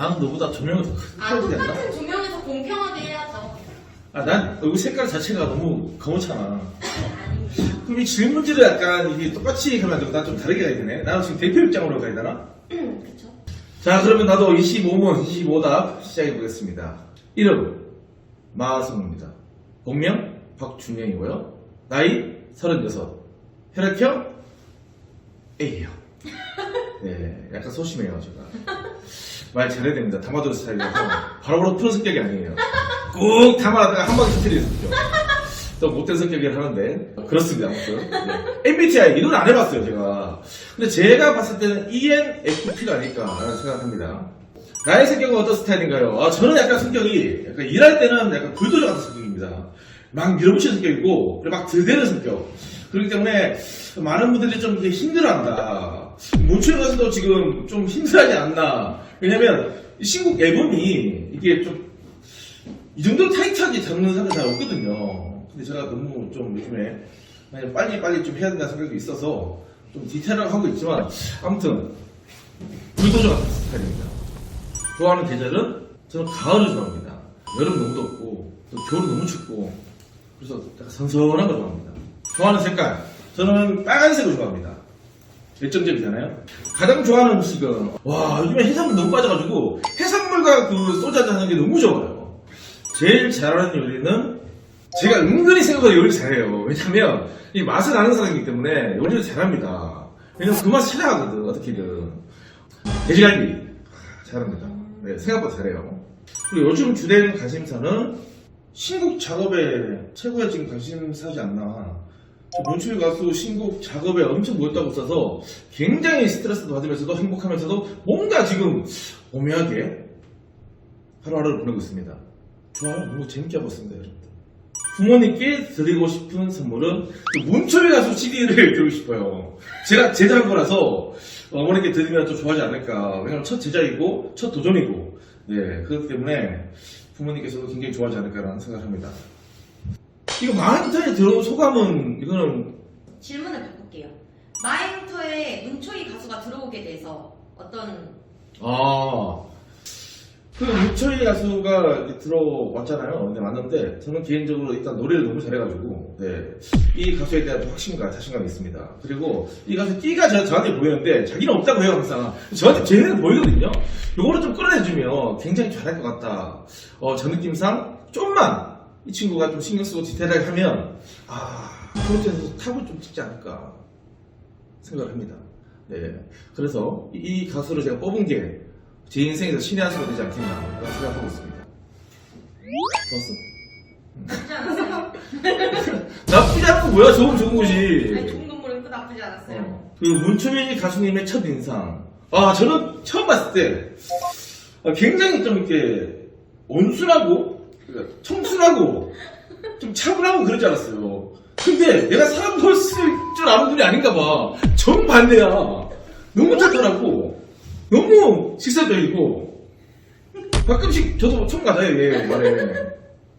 나는 너보다 조명이 더 큰- 아, 커야 되나? 똑같은 조명에서 공평하게 해야죠. 아, 난 얼굴 색깔 자체가 너무 검었잖아. 그럼 이 질문지를 약간 이게 똑같이 하면 안 되고 난 좀 다르게 가야 되네. 나는 지금 대표 입장으로 가야 되나? 그쵸? 자, 그러면 나도 25문, 25답 시작해 보겠습니다. 이름, 마성입니다. 본명, 박준영이고요. 나이, 36. 혈액형, A요. 네, 약간 소심해요, 제가. 말 잘해야 됩니다. 담아두는 스타일이라서. 바로바로 푸는 성격이 아니에요. 꾹 담아다가 한 방에 터뜨리는 성격. 또 못된 성격을 하는데. 그렇습니다, 아무튼. 네. MBTI, 이건 안 해봤어요, 제가. 근데 제가 봤을 때는 ENFP가 아닐까라는 생각을 합니다. 나의 성격은 어떤 스타일인가요? 아, 저는 약간 성격이, 약간 일할 때는 약간 불도저 같은 성격입니다. 막 밀어붙이는 성격이고, 그리고 막 들대는 성격. 그렇기 때문에 많은 분들이 좀 힘들어한다. 모추에 가서도 지금 좀 힘들하지 않나. 왜냐면, 이 신곡 앨범이 이게 좀, 이 정도로 타이트하게 잡는 사람이 잘 없거든요. 근데 제가 너무 좀 요즘에 그냥 빨리 빨리 좀 해야 된다는 생각이 있어서 좀 디테일하게 하고 있지만, 아무튼, 불도저 같은 스타일입니다. 좋아하는 계절은 저는 가을을 좋아합니다. 여름 너무 덥고 또 겨울 너무 춥고 그래서 약간 선선한 거 좋아합니다. 좋아하는 색깔 저는 빨간색을 좋아합니다. 열정적이잖아요. 가장 좋아하는 음식은 와 요즘에 해산물 너무 빠져가지고 해산물과 그 소주 한잔 하는 게 너무 좋아요. 제일 잘하는 요리는 제가 은근히 생각보다 요리 잘해요. 왜냐면 이 맛을 아는 사람이기 때문에 요리를 잘합니다. 왜냐면 그맛 찾아가거든 어떻게든 돼지갈비 아, 잘합니다. 네, 생각보다 잘해요. 그리고 요즘 주된 관심사는 신곡 작업에 최고의 지금 관심사지 않나. 저 문출 가수 신곡 작업에 엄청 모였다고 써서 굉장히 스트레스도 받으면서도 행복하면서도 뭔가 지금 오묘하게 하루하루를 보내고 있습니다. 좋아요. 너무 재밌게 하고 있습니다, 여러분들. 부모님께 드리고 싶은 선물은 그 문철이 가수 CD를 드리고 싶어요. 제가 제작한 거라서 어머니께 드리면 좀 좋아하지 않을까. 왜냐면 첫 제작이고 첫 도전이고 네 그렇기 때문에 부모님께서도 굉장히 좋아하지 않을까라는 생각을 합니다. 이거 마흔턴에 들어온 소감은 이거는 질문을 바꿀게요. 마인터에 문초희 가수가 들어오게 돼서 어떤 아. 그 문철이 가수가 들어왔잖아요. 근데 왔는데 저는 개인적으로 일단 노래를 너무 잘해가지고 네. 이 가수에 대한 확신과 자신감이 있습니다. 그리고 이 가수 끼가 저, 저한테 보이는데 자기는 없다고 해요 항상. 저한테 제대로 보이거든요. 요거를 좀 끌어내주면 굉장히 잘할 것 같다. 어, 저 느낌상 좀만 이 친구가 좀 신경 쓰고 디테일하게 하면 아 프로젝트에서 탑을 좀 찍지 않을까 생각을 합니다. 네. 그래서 이, 이 가수를 제가 뽑은 게 제 인생에서 신의 한 수가 되지 않겠나 생각하고 있습니다. 좋았어? 나쁘지 않았어요. 나쁘지 거 뭐야? 좋은 좋은 아니, 거지. 좋은 눈물은 또 나쁘지 않았어요. 어. 그 문초민 가수님의 첫 인상. 아, 저는 처음 봤을 때 아, 굉장히 좀 이렇게 온순하고 그러니까 청순하고 좀 차분하고 그러지 않았어요. 근데 내가 사람 볼수 줄 아는 분이 아닌가 봐. 정반대야. 너무 착하고 너무 식사적이고 가끔씩 저도 처음 가요 얘 말에.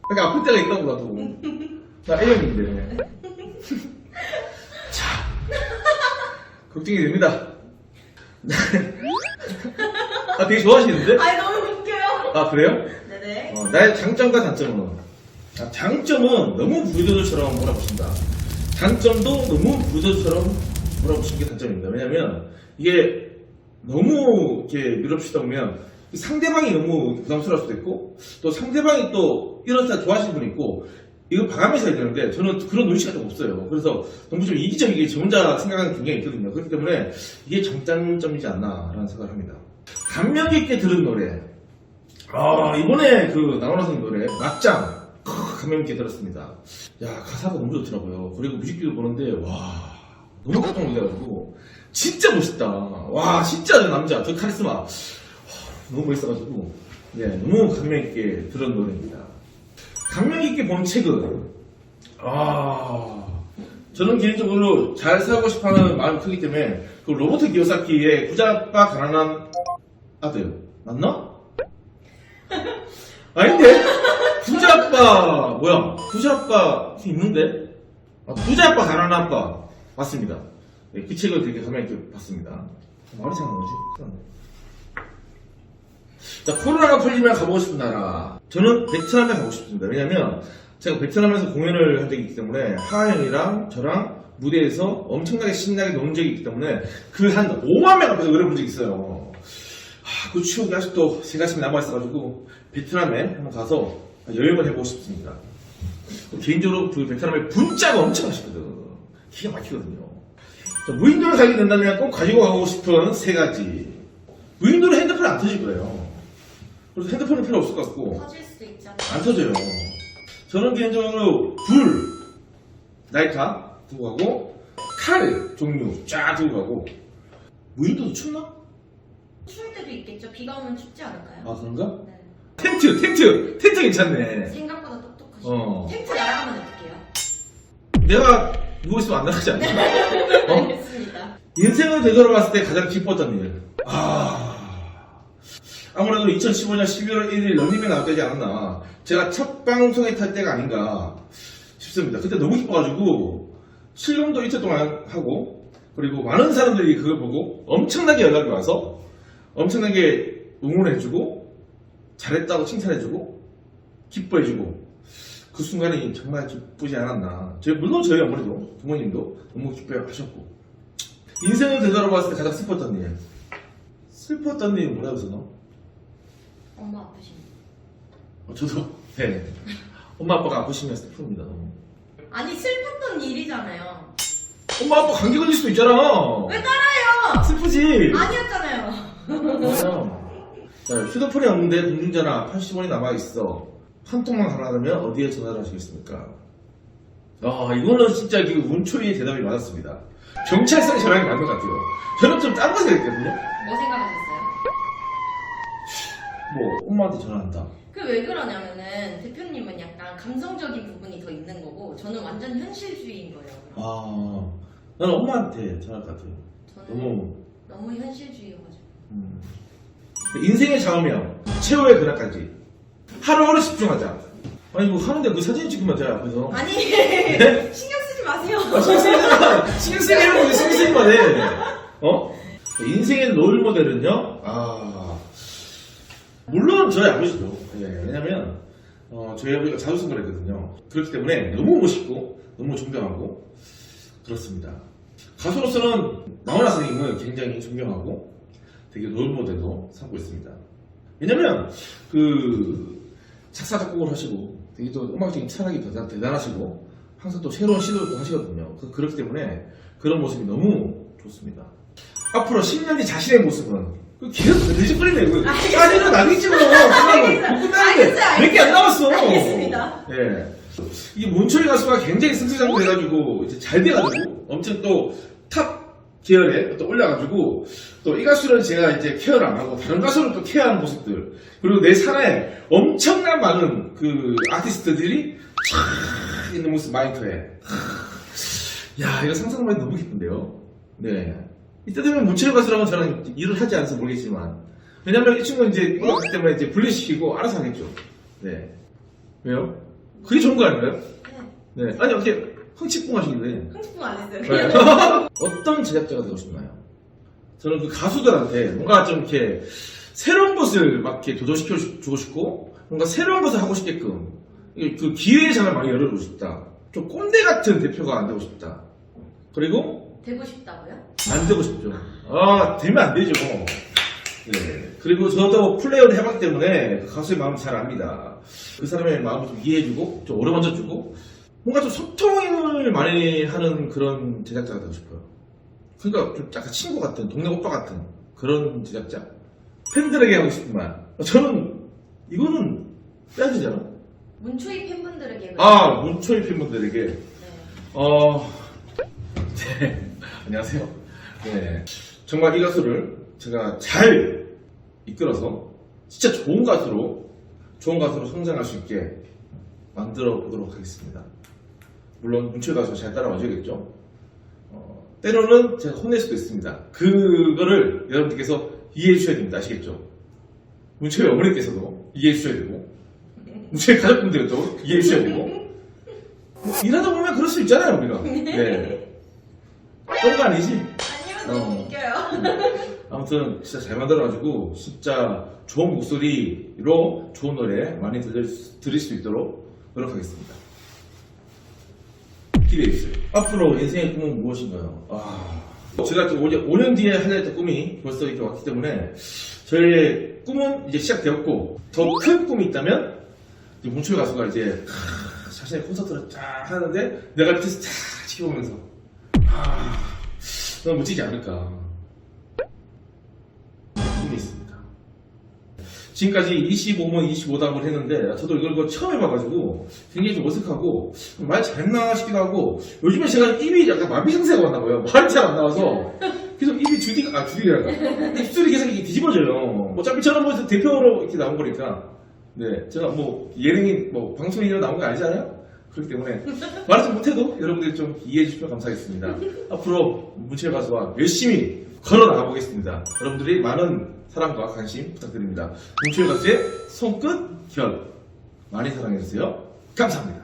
그러니까 아플 때가 있다고 나도. 나 A형인데. 자, 걱정이 됩니다. 아, 되게 좋아하시는데? 아니 너무 웃겨요. 아, 그래요? 어, 나의 장점과 단점은? 아, 장점은 너무 부르저처럼 몰아붙인다. 단점도 너무 부르저처럼 몰아붙이는 게 단점입니다. 왜냐면, 이게 너무 이렇게 밀어붙이다 보면, 상대방이 너무 부담스러울 수도 있고, 또 상대방이 또 이런 스타일 좋아하시는 분이 있고, 이거 봐가면서 해야 되는데, 저는 그런 눈치가 좀 없어요. 그래서 너무 좀 이기적이게 저 혼자 생각하는 굉장히 있거든요. 그렇기 때문에 이게 장단점이지 않나라는 생각을 합니다. 감명 깊게 들은 노래. 아, 이번에 그 나훈아 선생님 노래, 막장. 크, 감명 깊게 들었습니다. 야, 가사가 너무 좋더라고요. 그리고 뮤직비디오 보는데, 와, 너무 깜짝 놀라가지고, 진짜 멋있다. 와, 진짜 저 남자, 저 카리스마. 와, 너무 멋있어가지고, 네, 너무 감명 깊게 들은 노래입니다. 감명 깊게 본 책은, 아, 저는 개인적으로 잘 살고 싶어 하는 마음이 크기 때문에, 그 로버트 기요사키의 부자빠 가난한 아들, 맞나? 아닌데? 부자아빠, 뭐야? 부자아빠 있는데? 아, 부자아빠 가난한 아빠. 맞습니다. 네, 그 책을 되게 감명 깊게 봤습니다. 말이? 큰일 났네. 자, 코로나가 풀리면 가보고 싶은 나라. 저는 베트남에 가고 싶습니다. 왜냐면 제가 베트남에서 공연을 한 적이 있기 때문에 하하영이랑 저랑 무대에서 엄청나게 신나게 논 적이 있기 때문에 그 한 5만 명 앞에서 노래 부른 적이 있어요. 아, 그 추억이 아직도 제 가슴에 남아있어가지고 베트남에 한번 가서 여행을 해보고 싶습니다. 개인적으로 그 베트남의 분짜가 엄청 맛있거든. 기가 막히거든요. 자, 무인도를 가게 된다면 꼭 가지고 가고 싶은 세 가지. 무인도는 핸드폰이 안 터질 거예요. 그래서 핸드폰은 필요 없을 것 같고, 터질 수도 있잖아. 안 터져요. 저는 개인적으로 불, 나이카 두고 가고, 칼 종류 쫙 두고 가고, 무인도도 춥나? 추울 때도 있겠죠. 비가 오면 춥지 않을까요? 아, 그런가? 네. 텐트, 텐트! 텐트 괜찮네. 생각보다 똑똑하시네. 어. 텐트 날아가면 어떡해요? 내가 누워있으면 안 나가지 않나? 어? 알겠습니다. 인생을 되돌아봤을 때 가장 기뻤던 일. 아. 아무래도 2015년 11월 1일 런닝맨 나올 때지 않았나. 제가 첫 방송에 탈 때가 아닌가 싶습니다. 그때 너무 기뻐가지고, 실험도 이틀 동안 하고, 그리고 많은 사람들이 그걸 보고 엄청나게 연락이 와서, 엄청나게 응원해주고, 잘했다고 칭찬해주고, 기뻐해주고, 그 순간이 정말 기쁘지 않았나. 저, 물론 저희 어머니도, 부모님도 너무 기뻐하셨고, 인생을 되돌아봤을 때 가장 슬펐던 일. 슬펐던 일이 뭐라고 너? 엄마 아프시네. 어, 저도, 네. 엄마 아빠가 아프시면 슬픕니다, 너무. 아니 슬펐던 일이잖아요. 엄마 아빠 감기 걸릴 수도 있잖아. 왜 따라요? 슬프지? 아니었잖아요. 맞아. 자, 휴대폰이 없는데 공중전화 80원이 남아있어. 한 통만 가능하다면 어디에 전화를 하시겠습니까? 아, 이거는 진짜 그 운초리의 대답이 맞았습니다. 경찰서에 전화하는 게 맞는 것 같아요. 저는 좀딴거 생각했거든요. 뭐 생각하셨어요? 뭐, 엄마한테 전화한다. 그 왜 그러냐면은 대표님은 약간 감성적인 부분이 더 있는 거고 저는 완전 현실주의인 거예요. 아, 나는 엄마한테 전화할 것 같아요. 저는 너무, 너무 현실주의여가지고. 음. 인생의 좌우명, 최후의 그날까지. 하루하루 집중하자. 아니, 뭐 하는데 그 사진 찍으면 돼, 앞에서. 아니 네? 신경 쓰지 마세요. 아, 신경 쓰이잖아. 신경 쓰이게 하면 왜 신경 쓰이만 해. 어? 인생의 롤 모델은요, 아, 물론 저희 아버지죠. 예, 왜냐면, 어, 저희 아버지가 자주승을 했거든요. 그렇기 때문에 너무 멋있고, 너무 존경하고, 그렇습니다. 가수로서는 나훈아 선생님을 굉장히 존경하고, 되게 롤 모델로 삼고 있습니다. 왜냐면, 그, 작사, 작곡을 하시고, 되게 또 음악적인 철학이 대단, 대단하시고, 항상 또 새로운 시도를 또 하시거든요. 그, 그렇기 때문에 그런 모습이 너무 좋습니다. 앞으로 10년 뒤 자신의 모습은 그 계속 늦어버리네. 그 알겠어요. 사진은 나중에 찍어. 알겠어요. 끝나는데. 몇 개 안 남았어. 알겠습니다. 예. 이게 문철이 가수가 굉장히 승승장구 해가지고 이제 잘 돼가지고 엄청 또 탑 계열에 또 올라가지고 또 이 가수는 제가 이제 케어를 안 하고 다른 가수를 또 케어하는 모습들 그리고 내 산에 엄청난 많은 그 아티스트들이 촥 있는 모습 마이크에 야 이거 상상만 해도 너무 기쁜데요 네 이때 되면 문철 가수랑은 저는 일을 하지 않아서 모르겠지만 왜냐면 이 친구는 이제 올라갔기 때문에 이제 분리시키고 알아서 하겠죠 네 왜요? 그게 좋은 거 아닌가요? 네. 네 아니 어떻게 흥칫뿡 하시길래 흥치풍 안 했어요. 네. 어떤 제작자가 되고 싶나요? 저는 그 가수들한테 뭔가 좀 이렇게 새로운 것을 막 이렇게 도전시켜 주고 싶고 뭔가 새로운 것을 하고 싶게끔 이그 기회의 장을 많이 열어주고 싶다. 좀 꼰대 같은 대표가 안 되고 싶다. 그리고 되고 싶다고요? 안 되고 싶죠. 아 되면 안 되죠. 네. 그리고 저도 플레이어를 해봤기 때문에 그 가수의 마음 잘 압니다. 그 사람의 마음을 좀 이해해주고 좀 오래만져주고 뭔가 좀 소통을 많이 하는 그런 제작자가 되고 싶어요. 그러니까 좀 약간 친구 같은 동네 오빠 같은 그런 제작자. 팬들에게 하고 싶은 말. 저는 이거는 빼야 되잖아. 문초희 팬분들에게 아 문초희 팬분들에게 네. 어, 네, 안녕하세요. 네, 정말 이 가수를 제가 잘 이끌어서 진짜 좋은 가수로, 좋은 가수로 성장할 수 있게 만들어 보도록 하겠습니다. 물론 문철 가수 잘 따라와줘야겠죠. 어, 때로는 제가 혼낼 수도 있습니다. 그거를 여러분들께서 이해해 주셔야 됩니다. 아시겠죠? 문철의 어머니께서도 이해해 주셔야 되고, 문철의 가족분들도 이해해 주셔야 되고, 뭐 일하다 보면 그럴 수 있잖아요, 우리가. 네. 똥가 아니지? 아니면 너무 어. 웃겨요. 아무튼 진짜 잘 만들어가지고 진짜 좋은 목소리로 좋은 노래 많이 들을, 수- 들을 수 있도록 노력하겠습니다. 기대해주세요. 앞으로 인생의 꿈은 무엇인가요? 아, 제가 또 5년, 5년 뒤에 하려 했던 꿈이 벌써 이렇게 왔기 때문에 저의 꿈은 이제 시작되었고 더 큰 꿈이 있다면 이제 문철 가수가 이제 하, 자신의 콘서트를 쫙 하는데 내가 밑에서 쫙 지켜보면서 아, 너무 멋지지 않을까 지금까지 25문 25답을 했는데 저도 이걸 그 처음 해봐가지고 굉장히 좀 어색하고 말 잘했나 싶기도 하고 요즘에 제가 입이 약간 마비 증세가 왔나 봐요. 말이 잘 안 나와서. 계속 입이 주디가 아 주디가 입술이 계속 이렇게 뒤집어져요. 어차피 저는 뭐 대표로 이렇게 나온 거니까. 네 제가 뭐 예능인 뭐 방송인으로 나온 거 아니잖아요? 그렇기 때문에 좀 못해도 여러분들이 좀 이해해 주시면 감사하겠습니다. 앞으로 문철 가수와 열심히 걸어 나가보겠습니다. 여러분들이 많은 사랑과 관심 부탁드립니다. 가수의 손끝 결 많이 사랑해주세요. 감사합니다